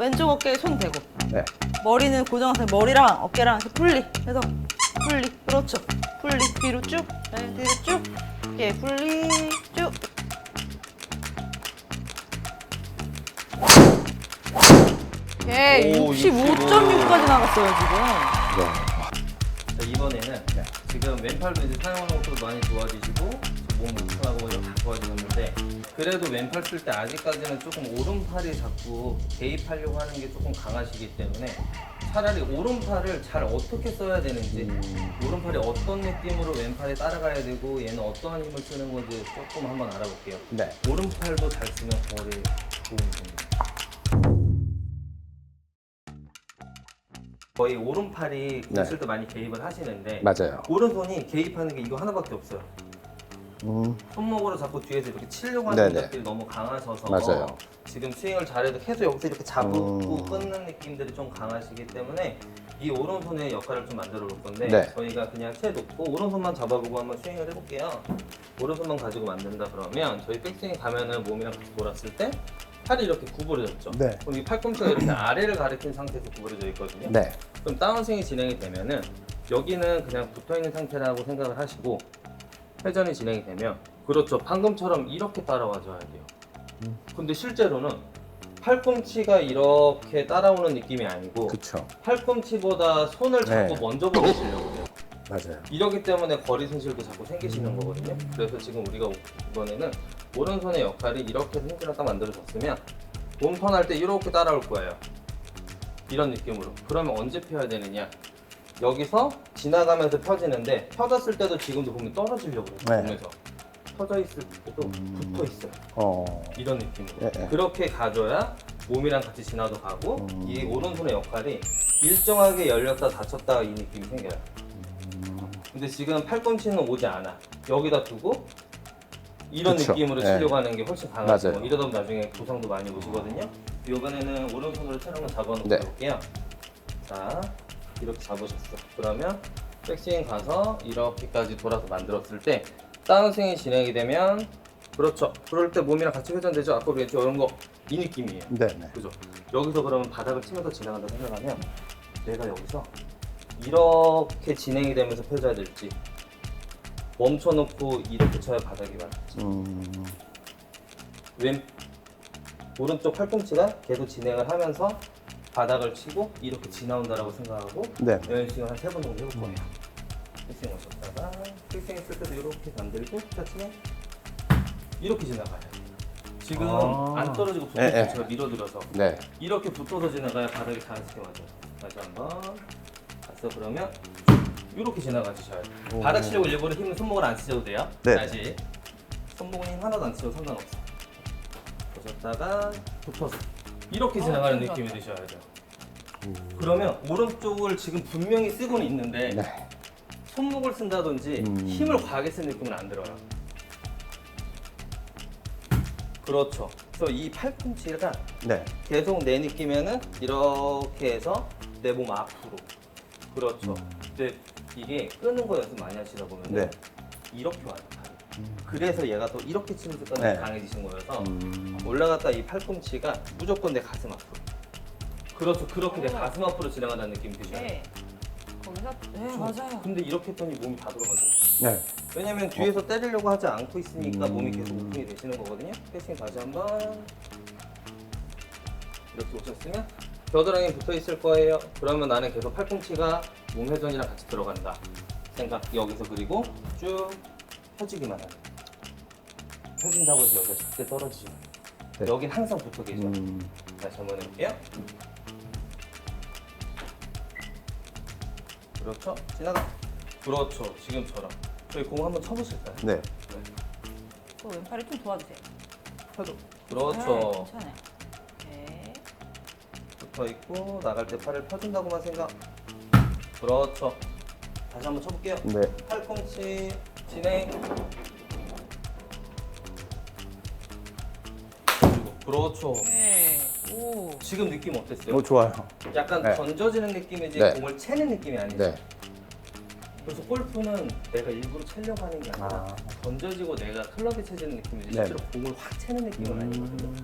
왼쪽 어깨에 손 대고. 네. 머리는 고정 상태 머리랑 어깨랑 이렇게 분리. 해서 분리. 그렇죠. 분리. 뒤로 쭉. 네, 뒤로 쭉. 예, 분리. 쭉. 예, 오, 65.6까지 나갔어요 지금. 네. 지금 왼팔도 이제 사용하는 것도 많이 좋아지시고 몸 이렇게 다 좋아지셨는데 그래도 왼팔 쓸 때 아직까지는 조금 오른팔이 자꾸 개입하려고 하는 게 조금 강하시기 때문에 차라리 오른팔을 잘 어떻게 써야 되는지 오른팔이 어떤 느낌으로 왼팔에 따라가야 되고 얘는 어떠한 힘을 쓰는 건지 조금 한번 알아볼게요. 네. 오른팔도 잘 쓰면 거리 도움이 됩니다. 거의 오른팔이 네. 공쓸 때 많이 개입을 하시는데 맞아요. 오른손이 개입하는 게 이거 하나밖에 없어요. 음. 손목으로 자꾸 뒤에서 이렇게 치려고 하는 네네. 것들이 너무 강하셔서 맞아요. 지금 스윙을 잘해도 계속 여기서 이렇게 잡고 음. 끊는 느낌들이 좀 강하시기 때문에 이 오른손의 역할을 좀 만들어 볼 건데 네. 저희가 그냥 채 놓고 오른손만 잡아보고 한번 스윙을 해볼게요. 오른손만 가지고 만든다 그러면 저희 백스윙 가면은 몸이랑 같이 돌았을 때 팔이 이렇게 구부러졌죠. 네. 그럼 이 팔꿈치가 이렇게 아래를 가리킨 상태에서 구부러져 있거든요. 네. 그럼 다운스윙이 진행이 되면은 여기는 그냥 붙어 있는 상태라고 생각을 하시고 회전이 진행이 되면 그렇죠 방금처럼 이렇게 따라와 줘야 돼요. 음. 근데 실제로는 팔꿈치가 이렇게 따라오는 느낌이 아니고 그쵸. 팔꿈치보다 손을 자꾸 네. 먼저 보내시려고 해요. 맞아요. 이러기 때문에 거리 손실도 자꾸 생기시는 거거든요. 그래서 지금 우리가 이번에는 오른손의 역할이 이렇게 생기를 딱 만들어졌으면 몸턴 할 때 이렇게 따라올 거예요. 이런 느낌으로. 그러면 언제 펴야 되느냐? 여기서 지나가면서 펴지는데 펴졌을 때도 지금도 보면 떨어지려고 해요. 네. 몸에서. 펴져 있을 때도 음. 붙어 있어요. 어. 이런 느낌으로. 예, 예. 그렇게 가줘야 몸이랑 같이 지나도 가고 음. 이 오른손의 역할이 일정하게 열렸다 닫혔다 이 느낌이 생겨요. 음. 근데 지금 팔꿈치는 오지 않아. 여기다 두고 이런 그쵸. 느낌으로 네. 치려고 하는 게 훨씬 강하죠. 맞아요. 이러다 보면 나중에 부상도 많이 오시거든요. 이번에는 오른손으로 체력을 잡아놓고 네. 볼게요. 자, 이렇게 잡으셨어. 그러면 백스윙 가서 이렇게까지 돌아서 만들었을 때 다운스윙이 진행이 되면 그렇죠. 그럴 때 몸이랑 같이 회전되죠. 아까 우리 이런 거 이 느낌이에요. 네, 네. 그죠? 여기서 그러면 바닥을 치면서 지나간다 생각하면 내가 여기서 이렇게 진행이 되면서 펴져야 될지 멈춰놓고 이렇게 쳐야 바닥이 맞지 음. 왼 오른쪽 팔꿈치가 계속 진행을 하면서 바닥을 치고 이렇게 지나온다라고 생각하고 네. 연습을 한 세 번 정도 해볼 거예요 필스윙 오셨다가 필스윙 했을 때도 이렇게 만들고 터치면 이렇게 지나가요 지금 아. 안 떨어지고 붙어 예, 예. 제가 밀어들어서 네. 이렇게 붙어서 지나가야 바닥이 자연스럽게 맞아요. 다시 한번 갔어 그러면 이렇게 지나가 주셔야 돼요. 오. 바닥 치려고 일부러 힘은 손목을 안 쓰셔도 돼요. 네. 다시 손목은 힘 하나도 안 쓰셔도 상관없어. 보셨다가 붙어서 이렇게 지나가는 진짜 느낌이 드셔야 돼요. 그러면 오른쪽을 지금 분명히 쓰고는 있는데 네. 손목을 쓴다든지 음. 힘을 과하게 쓴 느낌은 안 들어요. 그렇죠. 그래서 이 팔꿈치가 네. 계속 내 느끼면은 이렇게 해서 내 몸 앞으로 그렇죠 근데 이게 끄는 거 연습 많이 하시다 보면 은 네. 이렇게 와요 팔이. 그래서 얘가 또 이렇게 치는 습관이 네. 강해지신 거여서 음. 올라갔다 이 팔꿈치가 무조건 내 가슴 앞으로 그렇죠 그렇게 내 가슴 앞으로 지나간다는 느낌이 드셔요 네. 거기서 네. 맞아요 근데 이렇게 했더니 몸이 다 들어가죠 네. 왜냐면 뒤에서 때리려고 하지 않고 있으니까 음. 몸이 계속 오픈이 되시는 거거든요. 패싱 다시 한번 이렇게 오셨으면 겨드랑이 붙어 있을 거예요. 그러면 나는 계속 팔꿈치가 몸 회전이랑 같이 들어간다. 생각 여기서 그리고 쭉 펴지기만 하는. 펴진다고 해서 여기가 절대 떨어지지 않아요. 네. 여긴 항상 붙어 계셔. 음. 다시 한번 해볼게요. 그렇죠. 지나가. 그렇죠. 지금처럼. 저희 공 한번 쳐보실까요? 네. 또 왼팔이 좀 도와주세요 펴도. 네, 그렇죠. 괜찮아요 네. 붙어 있고 나갈 때 팔을 펴준다고만 생각. 그렇죠. 다시 한번 쳐볼게요. 네. 팔꿈치 진행. 그리고 그렇죠. 네. 오. 지금 느낌 어땠어요? 오, 좋아요. 약간 네. 던져지는 느낌이지 네. 공을 채는 느낌이 아니죠. 네. 그래서 골프는 내가 일부러 채려고 하는 게 아니라 아. 던져지고 내가 클럽에 채지는 느낌이지 네네. 실제로 공을 확 채는 느낌은 음. 아니거든요.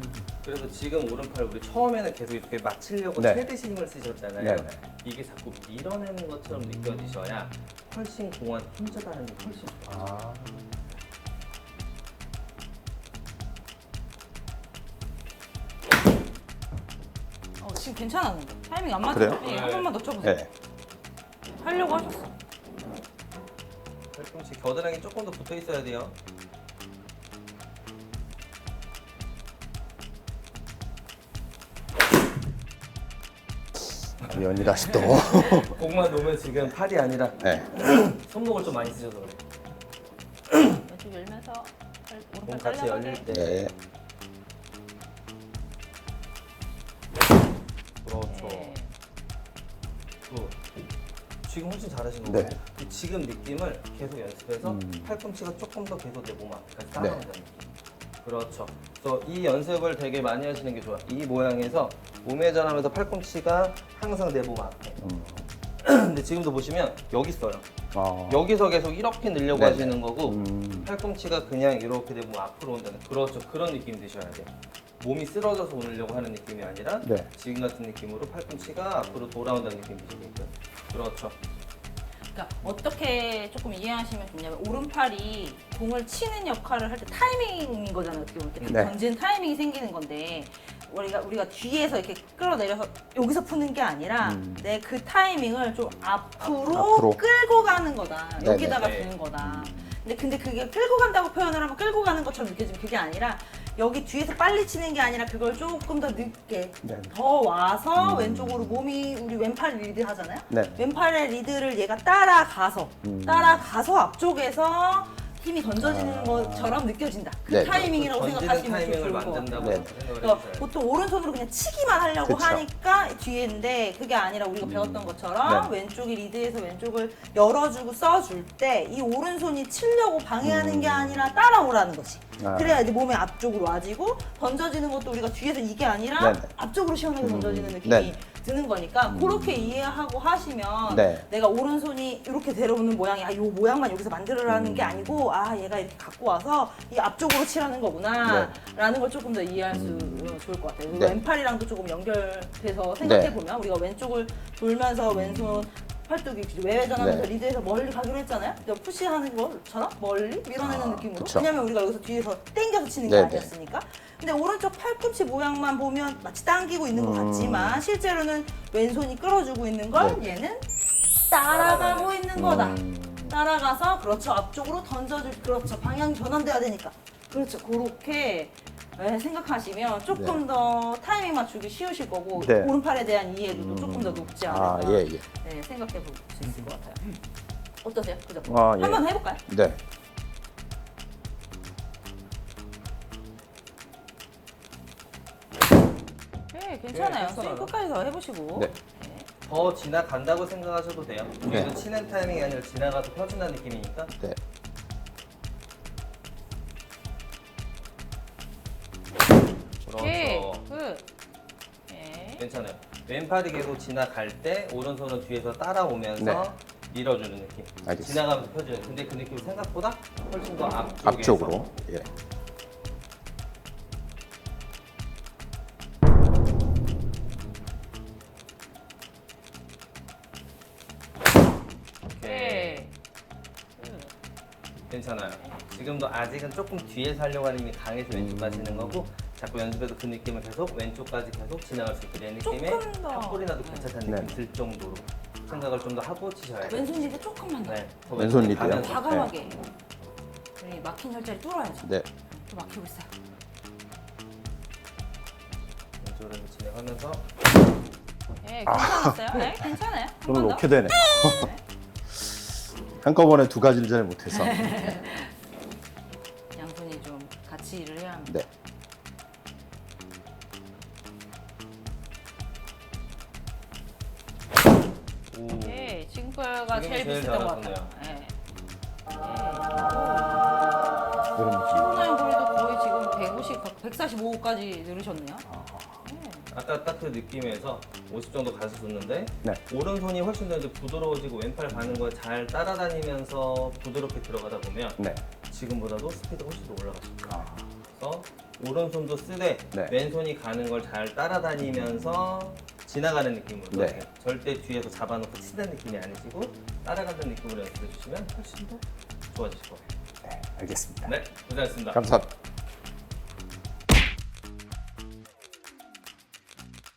그래서 지금 오른팔 우리 처음에는 계속 이렇게 맞추려고 네. 최대 힘을 쓰셨잖아요. 네네. 이게 자꾸 밀어내는 것처럼 느껴지셔야 훨씬 공한테 힘줘다는 게 훨씬 좋아요. 아. 어, 지금 괜찮았는데 타이밍 안 맞죠? 그래요? 예, 한 번만 더 쳐보세요. 네. 하려고 하셨어. 겨드랑이 조금 더 붙어 있어야 돼요. 연이다 싶도. 공만 놓으면 지금 팔이 아니라 네. 손목을 좀 많이 쓰셔서 그래요. 열면서 오른팔 같이. 열릴 때. 네. 지금 훨씬 잘하시는 네. 거예요. 이 지금 느낌을 계속 연습해서 음. 팔꿈치가 조금 더 계속 내 몸 앞까지 네. 따라온다는 느낌. 그렇죠. 그래서 이 연습을 되게 많이 하시는 게 좋아. 이 모양에서 우회전하면서 팔꿈치가 항상 내 몸 앞에. 음. 근데 지금도 보시면 여기 있어요. 아. 여기서 계속 이렇게 늘려고 네네. 하시는 거고 음. 팔꿈치가 그냥 이렇게 내 몸 앞으로 온다는 그렇죠. 그런 느낌 드셔야 돼요. 몸이 쓰러져서 오려고 하는 느낌이 아니라 네. 지금 같은 느낌으로 팔꿈치가 앞으로 돌아온다는 느낌 드시게끔. 그렇죠. 그러니까 어떻게 조금 이해하시면 좋냐면 오른팔이 공을 치는 역할을 할 때 타이밍인 거잖아요. 어떻게 보면 이렇게 네. 던지는 타이밍이 생기는 건데 우리가 우리가 뒤에서 이렇게 끌어내려서 여기서 푸는 게 아니라 음. 내 그 타이밍을 좀 앞으로, 앞으로. 끌고 가는 거다. 네네. 여기다가 네. 두는 거다. 근데 근데 그게 끌고 간다고 표현을 하면 끌고 가는 것처럼 느껴지면 그게 아니라 여기 뒤에서 빨리 치는 게 아니라 그걸 조금 더 늦게 네. 더 와서 음. 왼쪽으로 몸이 우리 왼팔 리드 하잖아요. 네. 왼팔의 리드를 얘가 따라가서 음. 따라가서 앞쪽에서 힘이 던져지는 아. 것처럼 느껴진다. 그 네. 타이밍이라고 던지는 생각하시면 타이밍을 좋을 것 같아요. 만든다고 네. 생각을 그러니까 해주세요. 보통 오른손으로 그냥 치기만 하려고 그쵸. 하니까 뒤에인데 그게 아니라 우리가 배웠던 것처럼 네. 왼쪽이 리드해서 왼쪽을 열어주고 써줄 때 이 오른손이 치려고 방해하는 게 아니라 따라오라는 거지. 음. 아. 그래야 이제 몸이 앞쪽으로 와지고 던져지는 것도 우리가 뒤에서 이게 아니라 네네. 앞쪽으로 시원하게 음. 던져지는 느낌이 네네. 드는 거니까 그렇게 이해하고 하시면 네. 내가 오른손이 이렇게 데려오는 모양이 아, 요 모양만 여기서 만들어라는 게 아니고 아 얘가 이렇게 갖고 와서 이 앞쪽으로 치라는 거구나 라는 걸 조금 더 이해할 수 어, 좋을 것 같아요. 그리고 네. 왼팔이랑도 조금 연결돼서 생각해 보면 우리가 왼쪽을 돌면서 왼손 팔뚝이 외회전하면서 네. 리드해서 멀리 가기로 했잖아요. 푸시하는 것처럼 멀리 밀어내는 아, 느낌으로. 그쵸. 왜냐면 우리가 여기서 뒤에서 당겨서 치는 게 네네. 아니었으니까. 근데 오른쪽 팔꿈치 모양만 보면 마치 당기고 있는 것 음. 같지만 실제로는 왼손이 끌어주고 있는 걸 네. 얘는 따라가고 있는 거다. 음. 따라가서 그렇죠 앞쪽으로 던져줄 그렇죠 방향 전환돼야 되니까 그렇죠 그렇게 네, 생각하시면 조금 더 타이밍 맞추기 쉬우실 거고 네. 오른팔에 대한 이해도도 음. 조금 더 높지 아, 않을까 예, 예. 네, 생각해 볼 수 있을 것 같아요. 어떠세요? 그죠? 아, 예. 한번 해볼까요? 네. 네, 괜찮아요. 네, 괜찮아요. 끝까지 더 해보시고. 네. 더 지나간다고 생각하셔도 돼요. 네. 치는 타이밍이 아니라 지나가서 펴준다는 느낌이니까. 네. 오케이, 그렇죠. 굿. 네. 괜찮아요. 왼팔이 계속 지나갈 때 오른손은 뒤에서 따라오면서 네. 밀어주는 느낌. 알겠습니다. 지나가면서 펴주는. 근데 그 느낌이 생각보다 훨씬 더 앞쪽에서. 앞쪽으로. 예. 오케이. 괜찮아요. 지금도 아직은 조금 뒤에서 하려고 하는 힘이 강해서 왼쪽 가시는 거고 자꾸 연습해서 그 느낌을 계속 왼쪽까지 계속 지나갈 수 있게 내 느낌에 조금 더. 한 볼이라도 괜찮다는 네. 느낌 들 정도로 생각을 좀 더 하고 치셔야 돼요. 왼손 리드 조금만 더. 네. 더 왼손 왼쪽에 리드요? 가면서 과감하게. 우리 막힌 혈자리 뚫어야죠. 네. 또 막히고 있어요. 왼쪽으로 진행하면서 네, 괜찮았어요. 네, 괜찮아요. 한 그러면 번 더. 놓게 되네. 한꺼번에 두 가지를 잘 못해서. 제일 제일 비슷한 것 같아요. 잘하셨네요. 네. 그런 느낌. 시원한 거리도 거의 지금 150, 145까지 늘으셨네요. 네. 아까 딱 그 느낌에서 50 정도 가셨었는데 네. 오른손이 훨씬 더 이제 부드러워지고 왼팔 가는 거잘 따라다니면서 부드럽게 들어가다 보면 네. 지금보다도 스피드가 훨씬 더 올라갔습니다. 아, 그래서 오른손도 쓰되 네. 왼손이 가는 걸 잘 따라다니면서 지나가는 느낌으로 네. 이렇게 절대 뒤에서 잡아놓고 치는 느낌이 아니시고 따라가는 느낌으로 연습해 주시면 훨씬 더 좋아지실 거예요. 네, 알겠습니다. 네, 고생하셨습니다. 감사합니다.